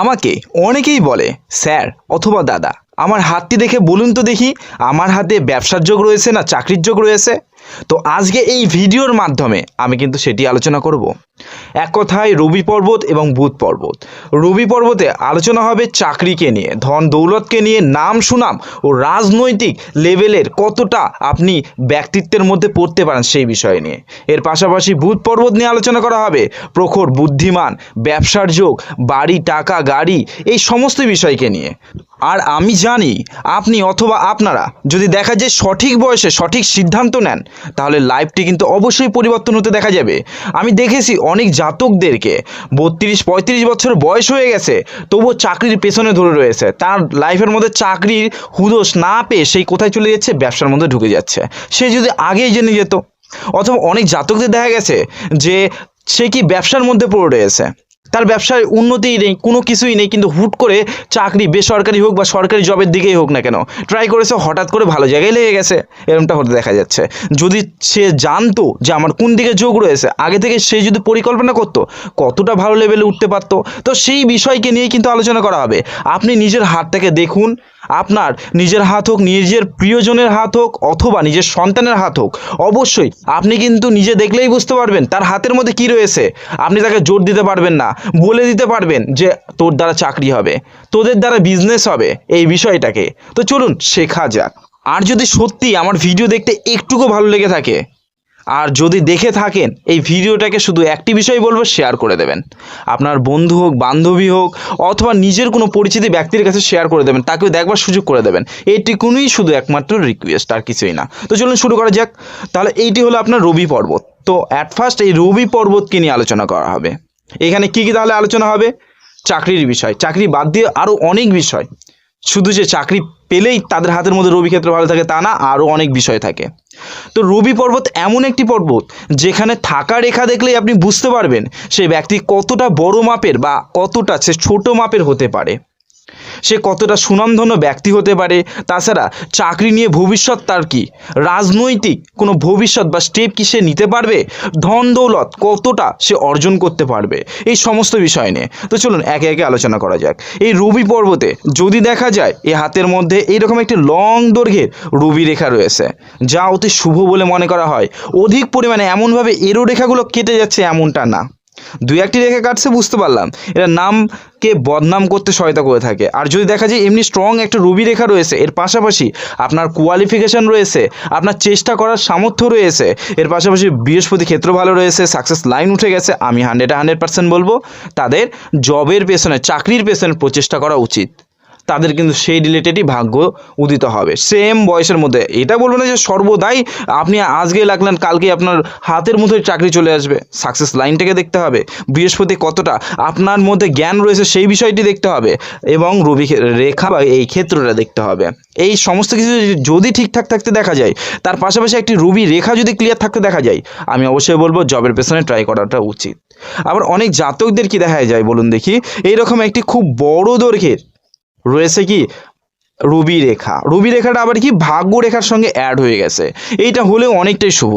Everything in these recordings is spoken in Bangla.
আমাকে অনেকেই বলে, স্যার অথবা দাদা, আমার হাতটি দেখে বলুন তো দেখি, আমার হাতে ব্যবসার যোগ রয়েছে না চাকরির যোগ রয়েছে? তো আজকে এই ভিডিওর মাধ্যমে আমি কিন্তু সেটি আলোচনা করব। এক কথায় রবি পর্বত এবং বুধ পর্বত। রবি পর্বতে আলোচনা হবে চাকরিকে নিয়ে, ধন দৌলতকে নিয়ে, নাম সুনাম ও রাজনৈতিক লেভেলের কতটা আপনি ব্যক্তিত্বের মধ্যে পড়তে পারেন সেই বিষয় নিয়ে। এর পাশাপাশি বুধ পর্বত নিয়ে আলোচনা করা হবে, প্রখর বুদ্ধিমান, ব্যবসার যোগ, বাড়ি, টাকা, গাড়ি, এই সমস্ত বিষয়কে নিয়ে। আর আমি জানি আপনি অথবা আপনারা যদি দেখা যায় সঠিক বয়সে সঠিক সিদ্ধান্ত নেন তাহলে লাইফটি কিন্তু অবশ্যই পরিবর্তন হতে দেখা যাবে। আমি দেখেছি অনেক জাতকদেরকে বত্রিশ, পঁয়ত্রিশ বছর বয়স হয়ে গেছে, তবুও চাকরির পেছনে ধরে রয়েছে। তার লাইফের মধ্যে চাকরির হুদোস না পেয়ে সেই কোথায় চলে যাচ্ছে? ব্যবসার মধ্যে ঢুকে যাচ্ছে। সে যদি আগেই জেনে যেত। অথবা অনেক জাতকদের দেখা গেছে যে সে কি ব্যবসার মধ্যে পড়ে রয়েছে। তার ব্যবসায় উন্নতি নেই, কোনো কিছুই নেই, কিন্তু হুট করে চাকরি, বেসরকারি হোক বা সরকারি জবের দিকেই হোক না কেন ট্রাই করেছে, হঠাৎ করে ভালো জায়গায় লেগে গেছে, এরকমটা হতে দেখা যাচ্ছে। যদি সে জানতো যে আমার কোন দিকে যোগ রয়েছে, আগে থেকে সে যদি পরিকল্পনা করতো, কতটা ভালো লেভেলে উঠতে পারতো, তো সেই বিষয়কে নিয়ে কিন্তু আলোচনা করা হবে। আপনি নিজের হাতটাকে দেখুন আপনার নিজের হাত হোক, নিজের প্রিয়জনের হাত হোক, অথবা নিজের সন্তানের হাত হোক, অবশ্যই আপনি কিন্তু নিজে দেখলেই বুঝতে পারবেন তার হাতের মধ্যে কি রয়েছে। আপনি তাকে জোর দিতে পারবেন না, বলে দিতে পারবেন যে তোর দ্বারা চাকরি হবে, তোদের দ্বারা বিজনেস হবে, এই বিষয়টাকে। তো চলুন শেখা যাক। আর যদি সত্যি আমার ভিডিও দেখতে একটুকু ভালো লেগে থাকে আর যদি দেখে থাকেন, এই ভিডিওটাকে শুধু একটি বিষয় বলব শেয়ার করে দেবেন। আপনার বন্ধু হোক, বান্ধবী হোক, অথবা নিজের কোনো পরিচিত ব্যক্তির কাছে শেয়ার করে দেবেন, তাকেও দেখবার সুযোগ করে দেবেন। এইটুকুনই শুধু একমাত্র রিকোয়েস্ট আর কিছুই না। তো চলুন শুরু করা যাক। তাহলে এইটি হলো আপনার রবি পর্বত। তো অ্যাট ফার্স্ট এই রবি পর্বতকে নিয়ে আলোচনা করা হবে। এখানে কি কি তাহলে আলোচনা হবে? চাকরির বিষয়। চাকরি বাদ দিয়ে আরও অনেক বিষয়। শুধু যে চাকরি পেলেই তাদের হাতের মধ্যে রবি ক্ষেত্র ভালো থাকে তা না, আরও অনেক বিষয় থাকে। তো রবি পর্বত এমন একটি পর্বত যেখানে থাকা রেখা দেখলেই আপনি বুঝতে পারবেন, সেই ব্যক্তি কতটা বড় মাপের বা কতটা সে ছোট মাপের হতে পারে। সে কতটা সুনামধন্য ব্যক্তি হতে পারে, তাছাড়া চাকরি নিয়ে ভবিষ্যৎ তার কি? রাজনৈতিক কোনো ভবিষ্যৎ বা স্টেপ কি সে নিতে পারবে? ধন দৌলত কতটা সে অর্জন করতে পারবে? এই সমস্ত বিষয় নিয়ে। তো চলুন একে একে আলোচনা করা যাক। এই রবি পর্বতে যদি দেখা যায় এই হাতের মধ্যে এইরকম একটি লং দৈর্ঘ্যের রবি রেখা রয়েছে, যা অতি শুভ বলে মনে করা হয়। অধিক পরিমাণে এমনভাবে এরো রেখাগুলো কেটে যাচ্ছে এমনটা না। দুই একটি রেখা কাটছে, বুঝতে পারলাম। এরা নামকে বদনাম করতে সহায়তা করে থাকে। আর যদি দেখা যায় এমনি স্ট্রং একটা রুবি রেখা রয়েছে, এর পাশাপাশি আপনার কোয়ালিফিকেশান রয়েছে, আপনার চেষ্টা করার সামর্থ্য রয়েছে, এর পাশাপাশি বৃহস্পতি ক্ষেত্র ভালো রয়েছে সাকসেস লাইন উঠে গেছে, আমি হান্ড্রেড হান্ড্রেড পার্সেন্ট বলব, তাদের জবের পেছনে, চাকরির পেছনে প্রচেষ্টা করা উচিত। তাদের কিন্তু সেই রিলেটেডই ভাগ্য উদিত হবে। সেম বয়সের মধ্যে। এটা বলব না যে সর্বদাই আপনি আজকে লাগলেন, কালকে আপনার হাতের মধ্যে চাকরি চলে আসবে। সাকসেস লাইনটাকে দেখতে হবে। বৃহস্পতি কতটা? আপনার মধ্যে জ্ঞান রয়েছে, সেই বিষয়টি দেখতে হবে। এবং রবি রেখা বা এই ক্ষেত্রটা দেখতে হবে। এই সমস্ত কিছু যদি ঠিকঠাক থাকতে দেখা যায়, তার পাশাপাশি একটি রবি রেখা যদি ক্লিয়ার থাকতে দেখা যায়, আমি অবশ্যই বলব জবের পেছনে ট্রাই করাটা উচিত। আবার অনেক জাতকদের কি দেখা যায়, বলুন দেখি। এইরকম একটি খুব বড় দৈর্ঘ্যের রয়েছে কি? রবি রেখা। রবি রেখাটা আবার কি? ভাগ্য রেখার সঙ্গে অ্যাড হয়ে গেছে। এইটা হলেও অনেকটাই শুভ।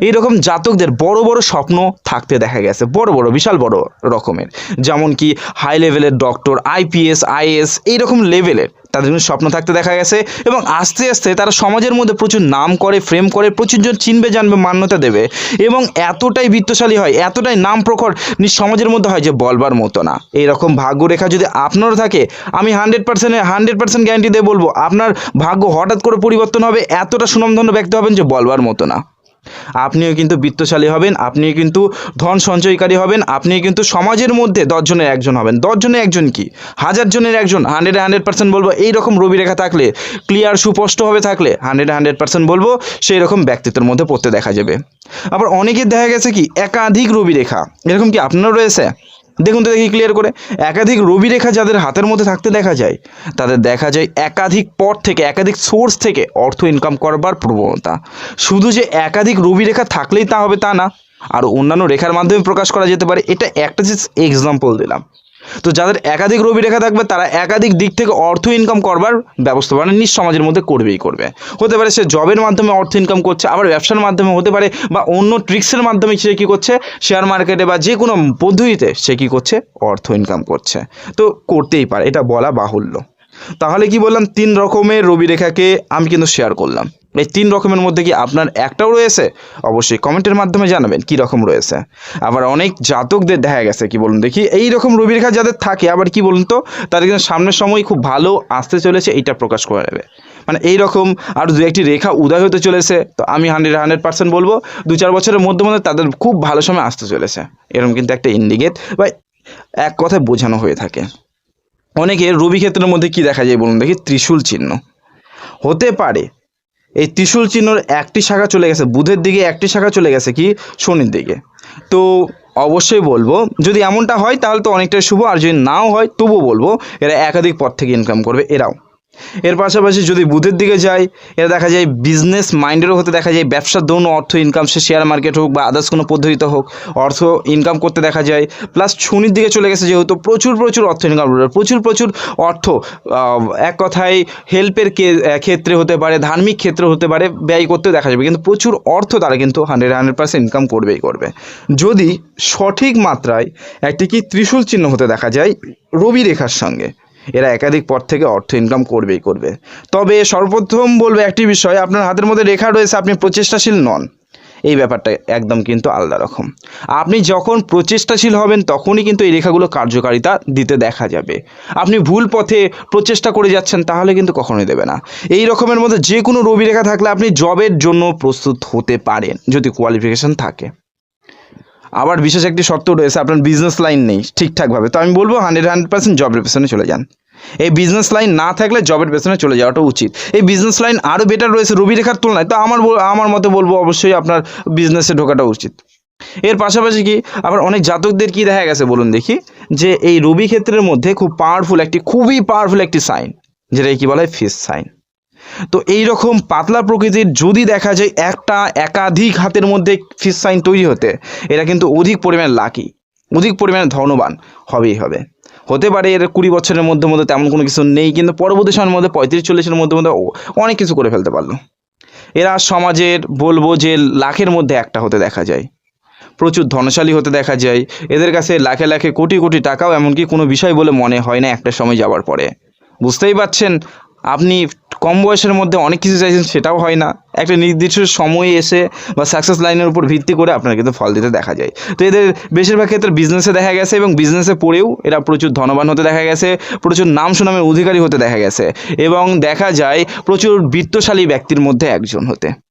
এইরকম জাতকদের বড় বড় স্বপ্ন থাকতে দেখা গেছে। বড় বড়, বিশাল বড় রকমের। যেমন কি হাই লেভেলের ডক্টর আইপিএস আইএস এইরকম লেভেলের তাদের কিন্তু স্বপ্ন থাকতে দেখা গেছে এবং আস্তে আস্তে তারা সমাজের মধ্যে প্রচুর নাম করে ফ্রেম করে প্রচুর জন চিনবে, জানবে, মান্যতা দেবে এবং এতটাই বিত্তশালী হয়, এতটাই নাম প্রখর সমাজের মধ্যে হয় যে বলবার মতো না। এইরকম ভাগ্যরেখা যদি আপনারও থাকে, আমি hundred percent hundred percent guarantee দিয়ে বলব, আপনার ভাগ্য হঠাৎ করে পরিবর্তন হবে, এতটা সুনামধন্য ব্যক্তি হবেন যে বলবার মতো না। আপনিও কিন্তু বিত্তশালী হবেন, আপনিও কিন্তু ধন সঞ্চয়কারী হবেন, আপনি কিন্তু সমাজের মধ্যে দশজনের একজন হবেন। দশজনের একজন কি? হাজার জনের একজন হান্ড্রেড হান্ড্রেড পার্সেন্ট বলব এইরকম রবি রেখা থাকলে ক্লিয়ার সুস্পষ্টভাবে থাকলে হান্ড্রেড হান্ড্রেড পার্সেন্ট বলব, সেই রকম ব্যক্তিত্বের মধ্যে পড়তে দেখা যাবে। আবার অনেকের দেখা গেছে কি, একাধিক রবি রেখা এরকম কি আপনারও রয়েছে? দেখুন তো দেখি ক্লিয়ার করে। একাধিক রবি রেখা যাদের হাতের মধ্যে থাকতে দেখা যায়, তাদের দেখা যায় একাধিক পথ থেকে, একাধিক সোর্স থেকে অর্থ ইনকাম করবার প্রবণতা। শুধু যে একাধিক রবি রেখা থাকলেই তা হবে তা না, আর অন্যান্য রেখার মাধ্যমে প্রকাশ করা যেতে পারে। এটা একটা যে এক্সাম্পল দিলাম। তো যাদের একাধিক রবি রেখা থাকবে, তারা একাধিক দিক থেকে অর্থ ইনকাম করবার ব্যবস্থাপনা নিজ সমাজের মধ্যে করবেই করবে। হতে পারে সে জবের মাধ্যমে অর্থ ইনকাম করছে, আবার ব্যবসার মাধ্যমে হতে পারে, বা অন্য ট্রিক্সের মাধ্যমে সে কী করছে শেয়ার মার্কেটে বা যে কোনো পদ্ধতিতে সে কী করছে, অর্থ ইনকাম করছে। তো করতেই পারে, এটা বলা বাহুল্য। তাহলে কি বললাম, তিন রকমের রবি রেখাকে আমি কিন্তু শেয়ার করলাম। এই তিন রকমের মধ্যে কি আপনার একটাও রয়েছে? অবশ্যই কমেন্টের মাধ্যমে জানাবেন কি রকম রয়েছে। আবার অনেক জাতকদের দেখা গেছে, কি বলুন দেখি? এই রকম রবি রেখা যাদের থাকে, আবার কি বলুন তো, তাদের কিন্তু সামনের সময় খুব ভালো আসতে চলেছে, এইটা প্রকাশ করে নেবে। মানে এই রকম আর দু একটি রেখা উদয় হতে চলেছে, তো আমি হান্ড্রেড হান্ড্রেড পার্সেন্ট বলব, দু চার বছরের মধ্যে মধ্যে তাদের খুব ভালো সময় আসতে চলেছে। এরকম কিন্তু একটা ইন্ডিকেট, বা এক কথায় বোঝানো হয়ে থাকে। অনেকে রবি ক্ষেত্রের মধ্যে কি দেখা যায় বলুন দেখি? ত্রিশূল চিহ্ন। হতে পারে এই ত্রিশূল চিহ্নর একটি শাখা চলে গেছে, বুধের দিকে একটি শাখা চলে গেছে কি? শনির দিকে। তো অবশ্যই বলব, যদি এমনটা হয় তাহলে তো অনেকটাই শুভ, আর যদি নাও হয় তবুও বলব, এরা একাধিক পথ থেকে ইনকাম করবে, এরাও। এর পাশাপাশি যদি বুধের দিকে যায় এরা দেখা যায় বিজনেস মাইন্ডেরও হতে দেখা যায়, ব্যবসার দৌন অর্থ ইনকাম সে শেয়ার মার্কেট হোক বা আদার্স কোনো পদ্ধতিতে হোক, অর্থ ইনকাম করতে দেখা যায়। প্লাস শনির দিকে চলে গেছে যেহেতু প্রচুর প্রচুর অর্থ ইনকাম প্রচুর প্রচুর অর্থ এক কথায় হেল্পের ক্ষেত্রে হতে পারে, ধার্মিক ক্ষেত্রে হতে পারে, ব্যয় করতে দেখা যাবে। কিন্তু প্রচুর অর্থ তারা কিন্তু হান্ড্রেড হান্ড্রেড পার্সেন্ট ইনকাম করবেই করবে। যদি সঠিক মাত্রায় একটি কি ত্রিশূল চিহ্ন হতে দেখা যায় রবি রেখার সঙ্গে। এরা একাধিক পথ থেকে অর্থ ইনকাম করবেই করবে। তবে সর্বপ্রথম বলব একটি বিষয়, আপনার হাতের মধ্যে রেখা রয়েছে, আপনি প্রচেষ্টাশীল নন। এই ব্যাপারটা একদম কিন্তু আলাদা রকম। আপনি যখন প্রচেষ্টাশীল হবেন, তখনই কিন্তু এই রেখাগুলো কার্যকারিতা দিতে দেখা যাবে। আপনি ভুল পথে প্রচেষ্টা করে যাচ্ছেন, তাহলে কিন্তু কখনোই দেবে না। এই রকমের মধ্যে যে কোনো রবি রেখা থাকলে আপনি জবের জন্য প্রস্তুত হতে পারেন, যদি কোয়ালিফিকেশন থাকে। আবার বিশেষ একটি শর্ত রয়েছে, আপনার বিজনেস লাইন নেই, ঠিকঠাকভাবে। তো আমি বলব হান্ড্রেড হান্ড্রেড পার্সেন্ট জবের পেছনে চলে যান। এই বিজনেস লাইন না থাকলে জবের পেছনে চলে যাওয়াটা উচিত। এই বিজনেস লাইন আরও বেটার রয়েছে রবি রেখার তুলনায়। তো আমার আমার মতে বলব, অবশ্যই আপনার বিজনেসে ঢোকাটা উচিত। এর পাশাপাশি কি, আবার অনেক জাতকদের কি দেখা গেছে বলুন দেখি, যে এই রবি ক্ষেত্রের মধ্যে খুব পাওয়ারফুল একটি, খুবই পাওয়ারফুল একটি সাইন যেটাকে কি বলা? হয় ফিস সাইন তো এই রকম পাতলা প্রকৃতির যদি দেখা যায় একটা একাধিক হাতের মধ্যে ফিস সাইন তৈরি হতে, এরা কিন্তু অধিক পরিমাণে লাকি অধিক পরিমাণে ধনবান হবেই হবে। হতে পারে এর কুড়ি বছরের মধ্যে মধ্যে তেমন কোনো কিছু নেই, কিন্তু পরবর্তী সময়ের মধ্যে, পঁয়ত্রিশ, চল্লিশের মধ্যে মধ্যে অনেক কিছু করে ফেলতে পারল। এরা সমাজের বলব যে লাখের মধ্যে একটা হতে দেখা যায়। প্রচুর ধনশালী হতে দেখা যায়। এদের কাছে লাখে লাখে কোটি কোটি টাকাও এমনকি কোনো বিষয় বলে মনে হয় না একটা সময় যাওয়ার পরে। বুঝতেই পারছেন আপনি কম বয়সের মধ্যে অনেক কিছু চাইছেন, সেটাও হয় না। একটা নির্দিষ্ট সময়ে এসে বা সাকসেস লাইনের উপর ভিত্তি করে আপনার কিন্তু ফল দিতে দেখা যায়। তো এদের বেশিরভাগ ক্ষেত্রে বিজনেসে দেখা গেছে এবং বিজনেসে পড়েও এরা প্রচুর ধনবান হতে দেখা গেছে, প্রচুর নাম সুনামের অধিকারী হতে দেখা গেছে এবং দেখা যায় প্রচুর বিত্তশালী ব্যক্তির মধ্যে একজন হতে।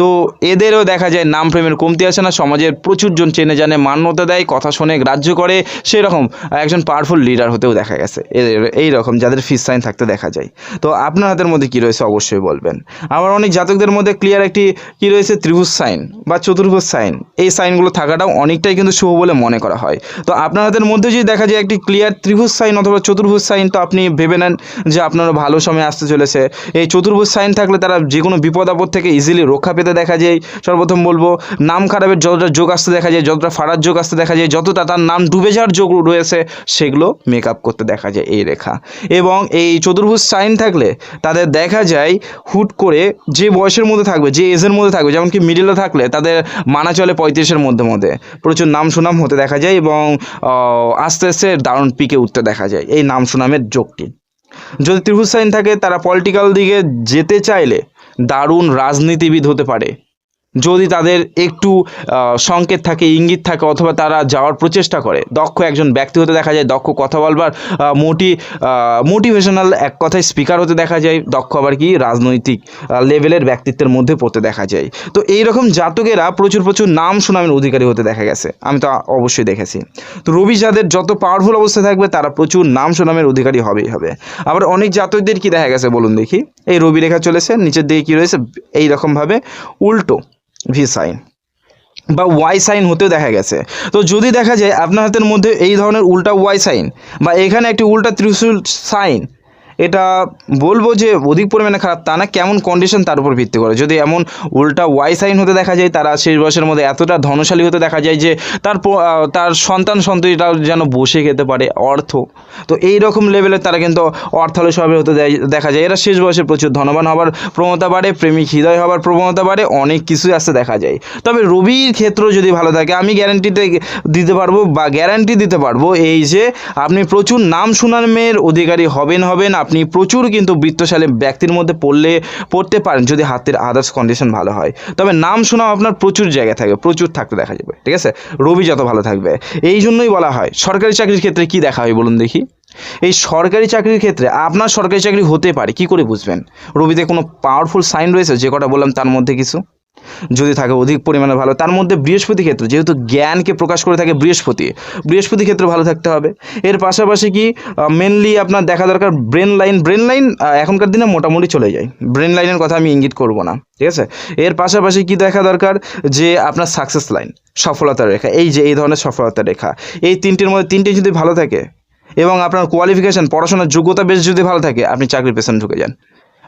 তো এদেরও দেখা যায় নাম প্রেমের কমতি আসে না, সমাজের প্রচুর জন চেনে জানে, মান্যতা দেয়, কথা শোনে গ্রাহ্য করে। সেরকম একজন পাওয়ারফুল লিডার হতেও দেখা গেছে। এদের এই রকম যাদের ফিস সাইন থাকতে দেখা যায়। তো আপনার হাতের মধ্যে কী রয়েছে অবশ্যই বলবেন। আবার অনেক জাতকদের মধ্যে ক্লিয়ার একটি কী রয়েছে? ত্রিভুজ সাইন বা চতুর্ভুজ সাইন এই সাইনগুলো থাকাটাও অনেকটাই কিন্তু শুভ বলে মনে করা হয়। তো আপনার হাতের মধ্যে যদি দেখা যায় একটি ক্লিয়ার ত্রিভুজ সাইন অথবা চতুর্ভুজ সাইন তো আপনি ভেবে নেন যে আপনারও ভালো সময় আসতে চলেছে। এই চতুর্ভুজ সাইন থাকলে তারা যে কোনো বিপদ আপদ থেকে ইজিলি রক্ষা পেতে দেখা যায়, সর্বপ্রথম বলব, নাম খারাপের যতটা যোগ আসতে দেখা যায়, যতটা ফাড়ার যোগ আসতে দেখা যায়, যতটা তার নাম ডুবে যাওয়ার যোগ রয়েছে, সেগুলো মেক আপ করতে দেখা যায় এই রেখা। এবং এই চতুর্ভুজ সাইন থাকলে তাদের দেখা যায় হুট করে যে বয়সের মধ্যে থাকবে, যে এজের মধ্যে থাকবে, যেমন কি মিডিলে থাকলে তাদের মানা চলে পঁয়ত্রিশের মধ্যে মধ্যে। প্রচুর নাম সুনাম হতে দেখা যায় এবং আস্তে আস্তে দারুণ পিকে উঠতে দেখা যায় এই নাম সুনামের যোগটি। যদি ত্রিভুজ সাইন থাকে, তারা পলিটিক্যাল দিকে যেতে চাইলে দারুণ রাজনীতিবিদ হতে পারে। যদি তাদের একটু সংকেত থাকে, ইঙ্গিত থাকে অথবা তারা যাওয়ার প্রচেষ্টা করে, দক্ষ একজন ব্যক্তি হতে দেখা যায়, দক্ষ কথা বলবার মোটি মোটিভেশনাল এক কথায় স্পিকার হতে দেখা যায়, দক্ষ আবার কি, রাজনৈতিক লেভেলের ব্যক্তিত্বের মধ্যে পড়তে দেখা যায়। তো এই রকম জাতকেরা প্রচুর প্রচুর নাম সুনামের অধিকারী হতে দেখা গেছে, আমি তো অবশ্যই দেখেছি। তো রবি যাদের যত পাওয়ারফুল অবস্থায় থাকবে, তারা প্রচুর নাম সুনামের অধিকারী হবেই হবে। আবার অনেক জাতকদের কি দেখা গেছে, বলুন দেখি। এই রবি রেখা চলেছে, নিচের দিকে কি রয়েছে এই রকমভাবে উল্টো। ভি সাইন বা ওয়াই সাইন হতেও দেখা গেছে। তো যদি দেখা যায়, আপনার হাতের মধ্যে এই ধরনের উল্টা ওয়াই সাইন বা এখানে একটি উল্টা ত্রিশূল সাইন এটা বলব যে অধিক পরিমাণে খারাপ তা না, কেমন কন্ডিশন তার উপর ভিত্তি করে। যদি এমন উল্টা ওয়াই সাইন হতে দেখা যায়, তারা শেষ বয়সের মধ্যে এতটা ধনশালী হতে দেখা যায় যে তার তার সন্তান সন্ততিটাও যেন বসে খেতে পারে, অর্থ। তো এই রকম লেভেলে তারা কিন্তু অর্থালয় হতে দেখা যায়। এরা শেষ বয়সে প্রচুর ধনবান হবার প্রবণতা বাড়ে, প্রেমিক হৃদয় হবার প্রবণতা বাড়ে, অনেক কিছুই আসতে দেখা যায়। তবে রবির ক্ষেত্র যদি ভালো থাকে, আমি গ্যারান্টিতে দিতে পারব বা গ্যারান্টি দিতে পারব এই যে, আপনি প্রচুর নাম সুনামের অধিকারী হবেন হবেন, আপনি প্রচুর কিন্তু বৃত্তশালী ব্যক্তির মধ্যে পড়লে, পড়তে পারেন যদি হাতের আদার্স কন্ডিশন ভালো হয়। তবে নাম সুনাম আপনার প্রচুর জায়গায় থাকবে, প্রচুর থাকতে দেখা যাবে, ঠিক আছে? রবি যত ভালো থাকবে। এই জন্যই বলা হয়, সরকারি চাকরির ক্ষেত্রে কি দেখা হয় বলুন দেখি? এই সরকারি চাকরির ক্ষেত্রে আপনার সরকারি চাকরি হতে পারে, কি করে বুঝবেন? রবিতে কোনো পাওয়ারফুল সাইন রয়েছে? যে কটা বললাম তার মধ্যে কিছু? যদি থাকে অধিক পরিমাণে ভালো, তার মধ্যে বৃহস্পতি ক্ষেত্র, যেহেতু জ্ঞানকে প্রকাশ করে থাকে বৃহস্পতি বৃহস্পতি ক্ষেত্রে ভালো থাকতে হবে। এর পাশাপাশি কি মেনলি আপনার দেখা দরকার ব্রেন লাইন ব্রেন লাইন এখনকার দিনে মোটামুটি চলে যায়। ব্রেন লাইনের কথা আমি ইঙ্গিত করব না, ঠিক আছে? এর পাশাপাশি কি দেখা দরকার? যে আপনার সাকসেস লাইন সফলতার রেখা, এই যে, এই ধরনের সফলতার রেখা, এই তিনটির মধ্যে, তিনটে যদি ভালো থাকে এবং আপনার কোয়ালিফিকেশন পড়াশোনার যোগ্যতা বেশ যদি ভালো থাকে, আপনি চাকরির পেছনে ঢুকে যান।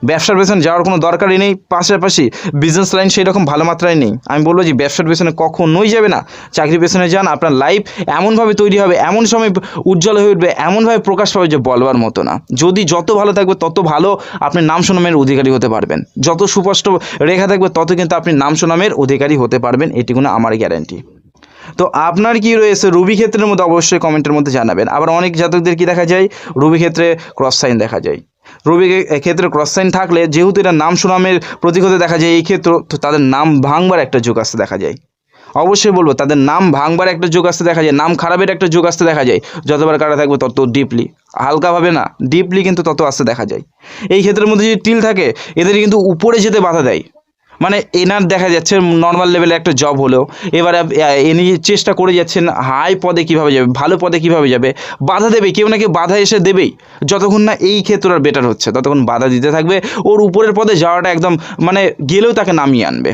ব্যবসার পেছনে যাওয়ার কোনো দরকারই নেই, পাশাপাশি বিজনেস লাইন সেই রকম ভালো মাত্রায় নেই। আমি বলব যে ব্যবসার পেছনে কখনোই যাবে না। চাকরির পেছনে যান, আপনার লাইফ এমনভাবে তৈরি হবে, এমন সময় উজ্জ্বল হয়ে উঠবে, এমনভাবে প্রকাশ পাবে যে বলবার মতো না। যদি যত ভালো থাকবে, তত ভালো আপনি নাম সুনামের অধিকারী হতে পারবেন। যত সুস্পষ্ট রেখা থাকবে, তত কিন্তু আপনি নাম সুনামের অধিকারী হতে পারবেন। এটি কোনো আমার গ্যারান্টি তো আপনার কি রয়েছে রুবি ক্ষেত্রের মধ্যে? অবশ্যই কমেন্টের মধ্যে জানাবেন। আবার অনেক জাতকদের কি দেখা যায়? রুবি ক্ষেত্রে ক্রস সাইন দেখা যায়। রবি ক্ষেত্রে ক্রস সাইন থাকলে, যেহেতু এটা নাম সুনামের প্রতীক হতে দেখা যায়, এই ক্ষেত্র তো তাদের নাম ভাঙবার একটা যোগ আসতে দেখা যায়। অবশ্যই বলব, তাদের নাম ভাঙবার একটা যোগ আসতে দেখা যায়, নাম খারাপের একটা যোগ আসতে দেখা যায়, যতবার কারা থাকবে তত ডিপলি হালকাভাবে না ডিপলি কিন্তু তত আসতে দেখা যায়। এই ক্ষেত্রের মধ্যে যদি টিল থাকে এদের কিন্তু উপরে যেতে বাধা দেয়। মানে এনার দেখা যাচ্ছে নর্মাল লেভেলে একটা জব হলেও এবারে আহ, চেষ্টা করে যাচ্ছেন হাই পদে কীভাবে যাবে ভালো পদে কীভাবে যাবে বাধা দেবে কেউ না কেউ বাধা এসে দেবেই। যতক্ষণ না এই ক্ষেত্র আর বেটার হচ্ছে ততক্ষণ বাধা দিতে থাকবে। ওর উপরের পদে যাওয়াটা একদম মানে গেলেও তাকে নামিয়ে আনবে।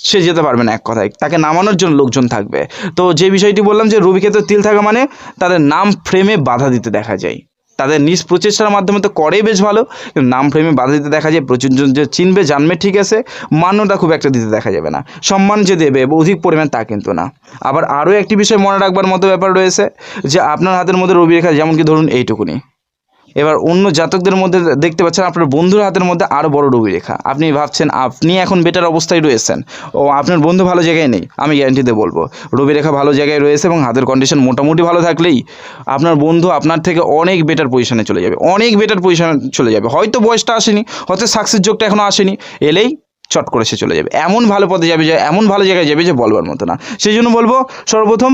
সে যেতে পারবে না এক কথায় তাকে নামানোর জন্য লোকজন থাকবে। তো যে বিষয়টি বললাম যে রবি ক্ষেত্রে তিল থাকা মানে তাদের নাম ফ্রেমে বাধা দিতে দেখা যায়। তাদের নিজ প্রচেষ্টার মাধ্যমে তো করে বেশ ভালো। কিন্তু নাম ফ্রেমে বাধা দিতে দেখা যায়, প্রচুরজন যে চিনবে, জানবে, ঠিক আছে মান্যটা খুব একটা দিতে দেখা যাবে না। সম্মান যে দেবে অধিক পরিমাণ তা কিন্তু না। আবার আরও একটি বিষয় মনে রাখবার মতো ব্যাপার রয়েছে, যে আপনার হাতের মধ্যে রবি রেখা যেমন কি ধরুন এইটুকুনি। এবার অন্য জাতকদের মধ্যে দেখতে পাচ্ছেন আপনার বন্ধুর হাতের মধ্যে আরও বড় রবি রেখা আপনি ভাবছেন, আপনি এখন বেটার অবস্থায় রয়েছেন। ও, আপনার বন্ধু ভালো জায়গায় নেই, আমি গ্যারান্টিতে বলব। রবি রেখা ভালো জায়গায় রয়েছে এবং হাতের কন্ডিশন মোটামুটি ভালো থাকলেই আপনার বন্ধু আপনার থেকে অনেক বেটার পজিশনে চলে যাবে, অনেক বেটার পজিশনে চলে যাবে। হয়তো বয়সটা আসেনি, হয়তো সাকসেস যোগটা এখনও আসেনি, এলেই চট করে সে চলে যাবে। এমন ভালো পদে যাবে যে, এমন ভালো জায়গায় যাবে যে বলবার মতো না। সেই জন্য বলব, সর্বপ্রথম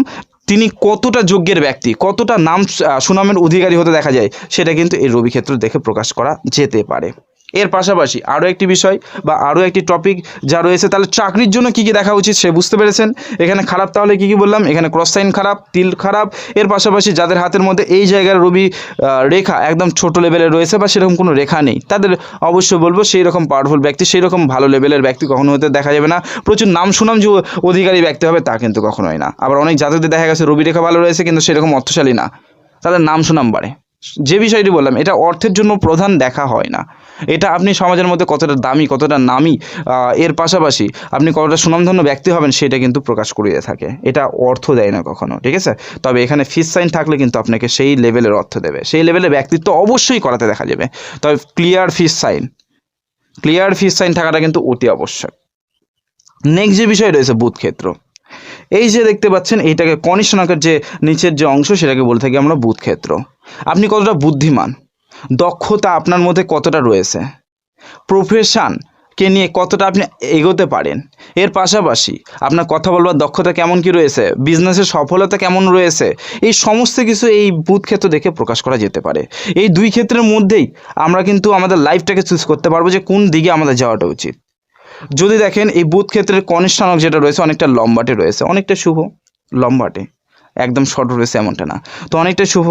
তিনি কতটা যোগ্যের ব্যক্তি, কতটা নাম সুনামের অধিকারী হতে দেখা যায়, সেটা কিন্তু এই রবিক্ষেত্র দেখে প্রকাশ করা যেতে পারে। এর পাশাপাশি আরও একটি বিষয় বা আরও একটি টপিক যা রয়েছে, তাহলে চাকরির জন্য কী কী দেখা উচিত সে বুঝতে পেরেছেন? এখানে খারাপ তাহলে কী কী বললাম? এখানে ক্রস সাইন খারাপ, তিল খারাপ, এর পাশাপাশি যাদের হাতের মধ্যে এই জায়গার রবি রেখা একদম ছোট লেভেলে রয়েছে বা সেরকম কোনো রেখা নেই, তাদের অবশ্যই বলব সেই রকম পাওয়ারফুল ব্যক্তি, সেই রকম ভালো লেভেলের ব্যক্তি কখনো হতে দেখা যাবে না। প্রচুর নাম সুনাম যে অধিকারী ব্যক্তি হবে তা কিন্তু কখনোই না। আবার অনেক জাতকদের দেখা গেছে রবি রেখা ভালো রয়েছে কিন্তু সেরকম অর্থশালী না, তাদের নাম সুনাম বাড়ে। যে বিষয়টি বললাম, এটা অর্থের জন্য প্রধান দেখা হয় না। এটা আপনি সমাজের মধ্যে কতটা দামি, কতটা নামি এর পাশাপাশি আপনি কতটা সুনামধন্য ব্যক্তি হবেন সেটা কিন্তু প্রকাশ করিয়ে থাকে। এটা অর্থ দেয় না কখনো, ঠিক আছে? তবে এখানে ফিস সাইন থাকলে কিন্তু আপনাকে সেই লেভেলের অর্থ দেবে। সেই লেভেলের ব্যক্তিত্ব অবশ্যই করাতে দেখা যাবে। তবে clear fish sign clear fish sign থাকাটা কিন্তু অতি আবশ্যক। নেক্সট যে বিষয় রয়েছে বুধ ক্ষেত্র, এই যে দেখতে পাচ্ছেন, এইটাকে কনিষ্ঠনাকের যে নিচের যে অংশ সেটাকে বলে থাকি আমরা বুধ ক্ষেত্র। আপনি কতটা বুদ্ধিমান দক্ষতা আপনার মধ্যে কতটা রয়েছে? প্রফেশনকে নিয়ে কতটা আপনি এগোতে পারেন? এর পাশাপাশি আপনার কথা বলবার দক্ষতা কেমন কি রয়েছে? বিজনেসের সফলতা কেমন রয়েছে? এই সমস্ত কিছু এই বুধ ক্ষেত্র দেখে প্রকাশ করা যেতে পারে। এই দুই ক্ষেত্রের মধ্যেই আমরা কিন্তু আমাদের লাইফটাকে চুজ করতে পারব যে কোন দিকে আমাদের যাওয়াটা উচিত। যদি দেখেন এই বুধ ক্ষেত্রের কনিষ্ঠানক যেটা রয়েছে অনেকটা লম্বাটে রয়েছে, অনেকটা শুভ, লম্বাটে, একদম শর্ট রয়েছে এমনটা না। তো অনেকটা শুভ।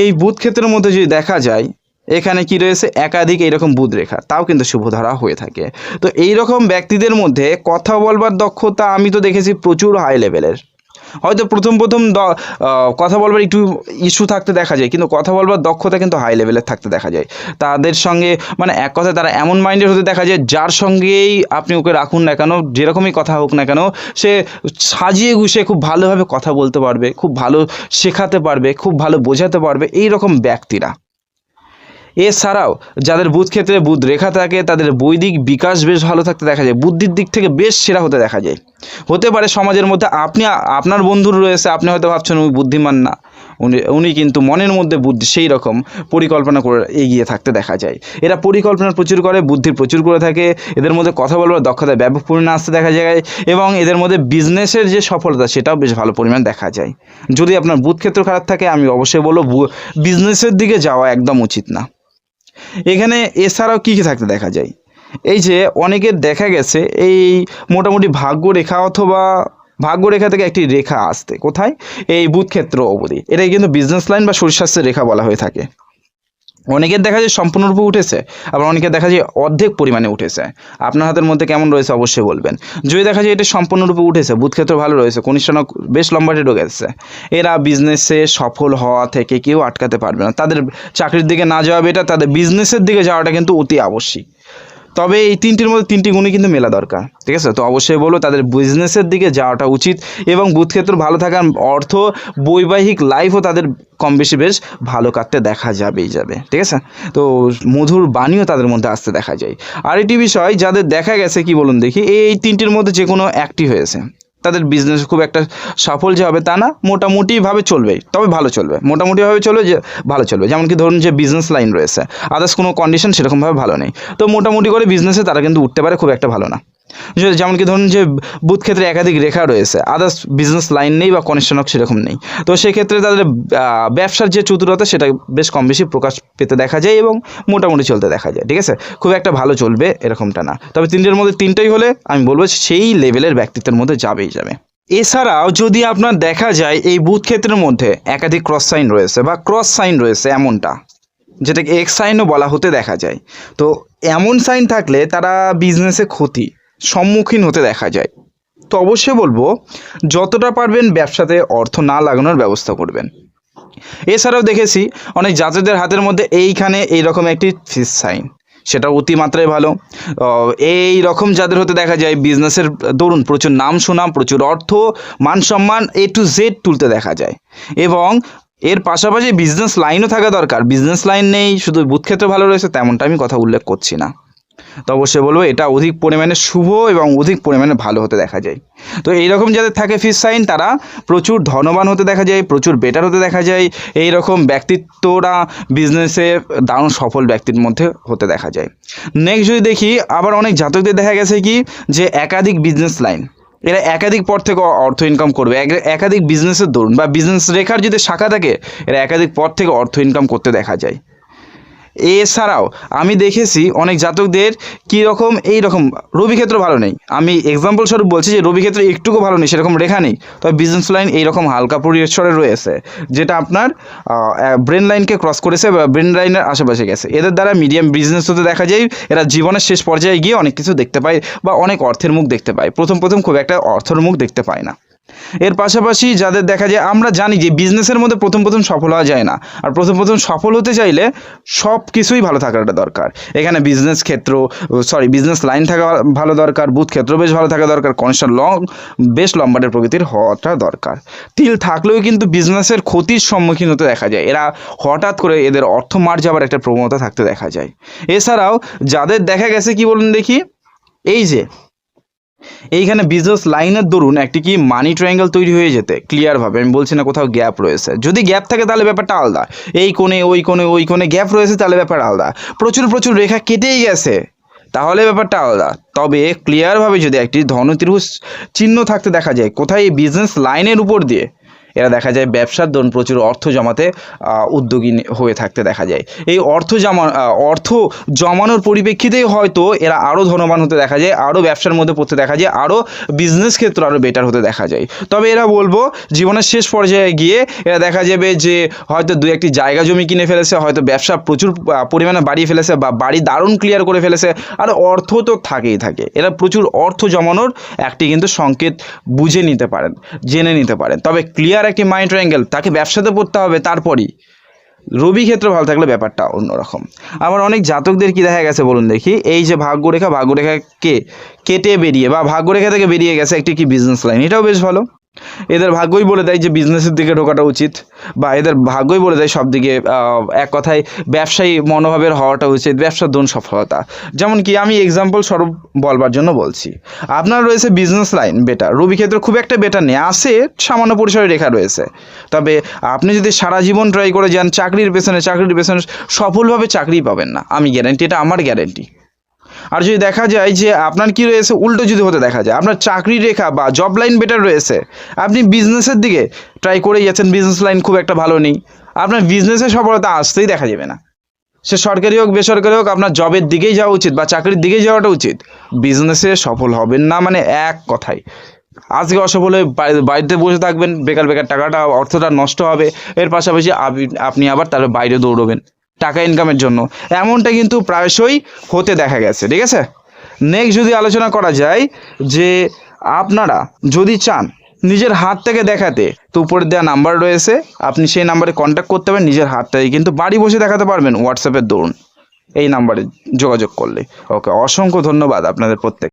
এই বুধ ক্ষেত্রের মধ্যে যদি দেখা যায় এখানে কি রয়েছে? একাধিক এইরকম বুধ রেখা তাও কিন্তু শুভ ধরা হয়ে থাকে। তো এই রকম ব্যক্তিদের মধ্যে কথা বলবার দক্ষতা আমি তো দেখেছি প্রচুর হাই লেভেলের হয়তো প্রথম প্রথম কথা বলবার একটু ইস্যু থাকতে দেখা যায়, কিন্তু কথা বলবার দক্ষতা কিন্তু হাই লেভেলের থাকতে দেখা যায়। তাদের সঙ্গে মানে এক কথায় তারা এমন মাইন্ডের হতে দেখা যায়, যার সঙ্গেই আপনি ওকে রাখুন না কেন, যেরকমই কথা হোক না কেন, সে সাজিয়ে গুছিয়ে খুব ভালোভাবে কথা বলতে পারবে, খুব ভালো শেখাতে পারবে, খুব ভালো বোঝাতে পারবে এই রকম ব্যক্তিরা। এছাড়াও যাদের বুধ ক্ষেত্রে বুধ রেখা থাকে, তাদের বৈদিক বিকাশ বেশ ভালো থাকতে দেখা যায়। বুদ্ধির দিক থেকে বেশ সেরা হতে দেখা যায়। হতে পারে সমাজের মধ্যে আপনি আপনার বন্ধুর রয়েছে, আপনি হয়তো ভাবছেন উনি বুদ্ধিমান না। উনি উনি কিন্তু মনের মধ্যে বুদ্ধি সেই রকম পরিকল্পনা করে এগিয়ে থাকতে দেখা যায়। এরা পরিকল্পনা প্রচুর করে বুদ্ধি প্রচুর করে থাকে। এদের মধ্যে কথা বলবার দক্ষতা ব্যাপক পরিমাণে আসতে দেখা যায় এবং এদের মধ্যে বিজনেসের যে সফলতা, সেটাও বেশ ভালো পরিমাণ দেখা যায়। যদি আপনার বুধ ক্ষেত্র খারাপ থাকে, আমি অবশ্যই বলব বিজনেসের দিকে যাওয়া একদম উচিত না। এখানে এছাড়াও কী কী থাকতে দেখা যায়? এই যে অনেকের দেখা গেছে এই মোটামুটি ভাগ্যরেখা অথবা ভাগ্যরেখা থেকে একটি রেখা আসতে। কোথায়? এই বুধক্ষেত্র অবধি। এটাকে কিন্তু বিজনেস লাইন বা শরীরস্বাস্থ্যের রেখা বলা হয়ে থাকে। অনেকের দেখা যায় সম্পূর্ণরূপে উঠেছে, আবার অনেকের দেখা যায় অর্ধেক পরিমাণে উঠেছে। আপনার হাতের মধ্যে কেমন রয়েছে অবশ্যই বলবেন। যদি দেখা যায় এটা সম্পূর্ণরূপে উঠেছে বুধক্ষেত্র ভালো রয়েছে কনিষ্ঠানক বেশ লম্বাটে ঢুকেছে এরা বিজনেসে সফল হওয়া থেকে কেউ আটকাতে পারবে না। তাদের চাকরির দিকে না যাওয়া বেটা তাদের বিজনেসের দিকে যাওয়াটা কিন্তু অতি আবশ্যিক। তবে এই তিনটির মধ্যে তিনটি গুণই কিন্তু মেলা দরকার, ঠিক আছে? তো অবশ্যই বলব তাদের বিজনেসের দিকে যাওয়াটা উচিত এবং বুধক্ষেত্র ভালো থাকার অর্থ বৈবাহিক লাইফও তাদের কম বেশি বেশ ভালো কাটতে দেখা যাবেই যাবে, ঠিক আছে? তো মধুর বাণীও তাদের মধ্যে আসতে দেখা যায়। আর একটি বিষয়, যাদের দেখা গেছে, কি বলুন দেখি, এই তিনটির মধ্যে যে কোনো একটি হয়েছে। তাদের বিজনেস খুব একটা সফল যে হবে তা না, মোটামুটিভাবে চলবে। তবে ভালো চলবে। মোটামুটিভাবে চলবে যে, ভালো চলবে। যেমন কি ধরুন যে বিজনেস লাইন রয়েছে আদার্স কোনো কন্ডিশন সেরকমভাবে ভালো নেই। তো মোটামুটি করে বিজনেসে তারা কিন্তু উঠতে পারে খুব একটা ভালো না। যেমন কি ধরুন যে বুথ ক্ষেত্রে একাধিক রেখা রয়েছে আদার্স বিজনেস লাইন নেই বা কনেকশন সেরকম নেই। তো সেক্ষেত্রে তাদের ব্যবসার যে চতুরতা সেটা বেশ কম বেশি প্রকাশ পেতে দেখা যায় এবং মোটামুটি চলতে দেখা যায়, ঠিক আছে? খুব একটা ভালো চলবে এরকমটা না। তবে তিনটের মধ্যে তিনটাই হলে আমি বলব সেই লেভেলের ব্যক্তিত্বের মধ্যে যাবেই যাবে। এছাড়াও যদি আপনার দেখা যায় এই বুথ ক্ষেত্রের মধ্যে একাধিক ক্রস সাইন রয়েছে বা ক্রস সাইন রয়েছে এমনটা, যেটাকে এক্স সাইনও বলা হতে দেখা যায়, তো এমন সাইন থাকলে তারা বিজনেসে ক্ষতি। সম্মুখীন হতে দেখা যায়। তো অবশ্যই বলব, যতটা পারবেন ব্যবসাতে অর্থ না লাগানোর ব্যবস্থা করবেন। এছাড়াও দেখেছি, অনেক জাতকদের হাতের মধ্যে এইখানে এইরকম একটি ফিস সাইন সেটা অতিমাত্রায় ভালো। এই রকম যাদের হতে দেখা যায় বিজনেসের দরুন প্রচুর নাম সুনাম, প্রচুর অর্থ, মান সম্মান এ টু জেড তুলতে দেখা যায়। এবং এর পাশাপাশি বিজনেস লাইনও থাকা দরকার। বিজনেস লাইন নেই, শুধু বুথ ক্ষেত্রে ভালো রয়েছে, তেমনটা আমি কথা উল্লেখ করছি না। তো অবশ্যই বলব, এটা অধিক পরিমাণে শুভ এবং অধিক পরিমাণে ভালো হতে দেখা যায়। তো এইরকম যাদের থাকে ফিস সাইন তারা প্রচুর ধনবান হতে দেখা যায়, প্রচুর বেটার হতে দেখা যায়। এই রকম ব্যক্তিত্বরা বিজনেসে দারুণ সফল ব্যক্তির মধ্যে হতে দেখা যায়। নেক্সট যদি দেখি, আবার অনেক জাতকদের দেখা গেছে কি, যে একাধিক বিজনেস লাইন এরা একাধিক পর থেকে অর্থ ইনকাম করবে। একাধিক বিজনেসের দরুন বা বিজনেস রেখার যদি শাখা থাকে, এরা একাধিক পর থেকে অর্থ ইনকাম করতে দেখা যায়। এছাড়াও আমি দেখেছি অনেক জাতকদের কী রকম, এই রকম রবি ক্ষেত্র ভালো নেই। আমি এক্সাম্পল স্বরূপ বলছি যে রবি ক্ষেত্র একটুকু ভালো নেই, সেরকম রেখা নেই। তবে বিজনেস লাইন এইরকম হালকা পরিসরে রয়েছে, যেটা আপনার ব্রেন লাইনকে ক্রস করেছে বা ব্রেন লাইনের আশেপাশে গেছে। এদের দ্বারা মিডিয়াম বিজনেস হতে দেখা যায়, এরা জীবনের শেষ পর্যায়ে গিয়ে অনেক কিছু দেখতে পায় বা অনেক অর্থের মুখ দেখতে পায়। প্রথম প্রথম খুব একটা অর্থের মুখ দেখতে পায় না। এর পাশাপাশি যাদের দেখা যায়, আমরা জানি যে বিজনেসের মধ্যে প্রথম প্রথম সফল হওয়া যায় না। আর প্রথম প্রথম সফল হতে চাইলে সব কিছুই ভালো থাকাটা দরকার। এখানে বিজনেস ক্ষেত্র সরি বিজনেস লাইন থাকা ভালো দরকার বুথ ক্ষেত্র বেশ ভালো থাকা দরকার কনস্টার লং বেশ লম্বাটের প্রকৃতির হওয়াটা দরকার। তিল থাকলেও কিন্তু বিজনেসের ক্ষতির সম্মুখীন হতে দেখা যায়। এরা হঠাৎ করে এদের অর্থ মার যাওয়ার একটা প্রবণতা থাকতে দেখা যায়। এছাড়াও যাদের দেখা গেছে, কি বলুন দেখি? এই যে এইখানে বিজনেস লাইনের দরুন একটি কি মানি ট্রায়াঙ্গেল তৈরি হয়ে যেতে ক্লিয়ারভাবে আমি বলছি না কোথাও গ্যাপ রয়েছে। যদি গ্যাপ থাকে তাহলে ব্যাপারটা আলাদা। এই কোণে, ওই কোণে ওই কোণে গ্যাপ রয়েছে তাহলে ব্যাপার আলাদা। প্রচুর প্রচুর রেখা কেটেই গেছে, তাহলে ব্যাপারটা আলাদা। তবে ক্লিয়ারভাবে যদি একটি ধনত্রিভুজ চিহ্ন থাকতে দেখা যায়, কোথায় এই বিজনেস লাইনের উপর দিয়ে এরা দেখা যায় ব্যবসার দরুন প্রচুর অর্থ জমাতে উদ্যোগী হয়ে থাকতে দেখা যায়। এই অর্থ জমা অর্থ জমানোর পরিপ্রেক্ষিতেই হয়তো এরা আরও ধনবান হতে দেখা যায় আরও ব্যবসার মধ্যে পড়তে দেখা যায় আরও বিজনেস ক্ষেত্র আরও বেটার হতে দেখা যায়। তবে এরা বলব, জীবনের শেষ পর্যায়ে গিয়ে এরা দেখা যাবে যে, হয়তো দু একটি জায়গা জমি কিনে ফেলেছে, হয়তো ব্যবসা প্রচুর পরিমাণে বাড়িয়ে ফেলেছে বা বাড়ি দারুণ ক্লিয়ার করে ফেলেছে, আর অর্থ তো থাকেই থাকে। এরা প্রচুর অর্থ জমানোর একটি কিন্তু সংকেত বুঝে নিতে পারেন, জেনে নিতে পারেন। তবে ক্লিয়ার একটি মাইন্ড ট্রায়াঙ্গেল তাকে ব্যবসাতে পড়তে হবে তারপরই। রবি ক্ষেত্র ভালো থাকলে ব্যাপারটা অন্যরকম। আবার অনেক জাতকদের কি দেখা গেছে বলুন দেখি? এই যে ভাগ্যরেখা ভাগ্যরেখাকে কেটে বেরিয়ে বা ভাগ্যরেখা থেকে বেরিয়ে গেছে একটি কি বিজনেস লাইন এটাও বেশ ভালো। এদের ভাগ্যই বলে দেয় যে বিজনেসের দিকে ঢোকাটা উচিত বা এদের ভাগ্যই বলে দেয় সব দিকে এক কথায় ব্যবসায়ী মনোভাবের হওয়াটা উচিত, ব্যবসার দোন সফলতা। যেমন কি আমি এক্সাম্পল স্বরূপ বলবার জন্য বলছি। আপনার রয়েছে বিজনেস লাইন বেটার রবি ক্ষেত্রে খুব একটা বেটার নেই আসে সামান্য পরিসরে রেখা রয়েছে। তবে আপনি যদি সারা জীবন ট্রাই করে যান, চাকরির পেছনে চাকরির পেছনে সফলভাবে চাকরি পাবেন না। আমি গ্যারেন্টি এটা আমার গ্যারেন্টি আর যদি দেখা যায় যে আপনার কি রয়েছে, উল্টো যদি হতে দেখা যায়, আপনার চাকরি রেখা বা জব লাইন বেটার রয়েছে, আপনি বিজনেসের দিকে ট্রাই করেই যাচ্ছেন বিজনেস লাইন খুব একটা ভালো নেই, আপনার বিজনেসের সফলতা আসতেই দেখা যাবে না। সে সরকারি হোক, বেসরকারি হোক, আপনার জবের দিকেই যাওয়া উচিত বা চাকরির দিকেই যাওয়াটা উচিত। বিজনেসে সফল হবেন না মানে এক কথাই আজকে অসফল হয়ে বাড়িতে বসে থাকবেন, বেকার বেকার টাকাটা, অর্থটা নষ্ট হবে, এর পাশাপাশি আপনি- আপনি আবার তার বাইরে দৌড়বেন। টাকা ইনকামের জন্য। এমনটা কিন্তু প্রায়শই হতে দেখা গেছে, ঠিক আছে? নেক্সট যদি আলোচনা করা যায় যে আপনারা যদি চান নিজের হাত থেকে দেখাতে, তো উপরে দেওয়া নাম্বার রয়েছে, আপনি সেই নাম্বারে কন্ট্যাক্ট করতে পারেন, নিজের হাত থেকে কিন্তু বাড়ি বসে দেখাতে পারবেন হোয়াটসঅ্যাপের দরুন এই নাম্বারে যোগাযোগ করলে। ওকে অসংখ্য ধন্যবাদ আপনাদের প্রত্যেক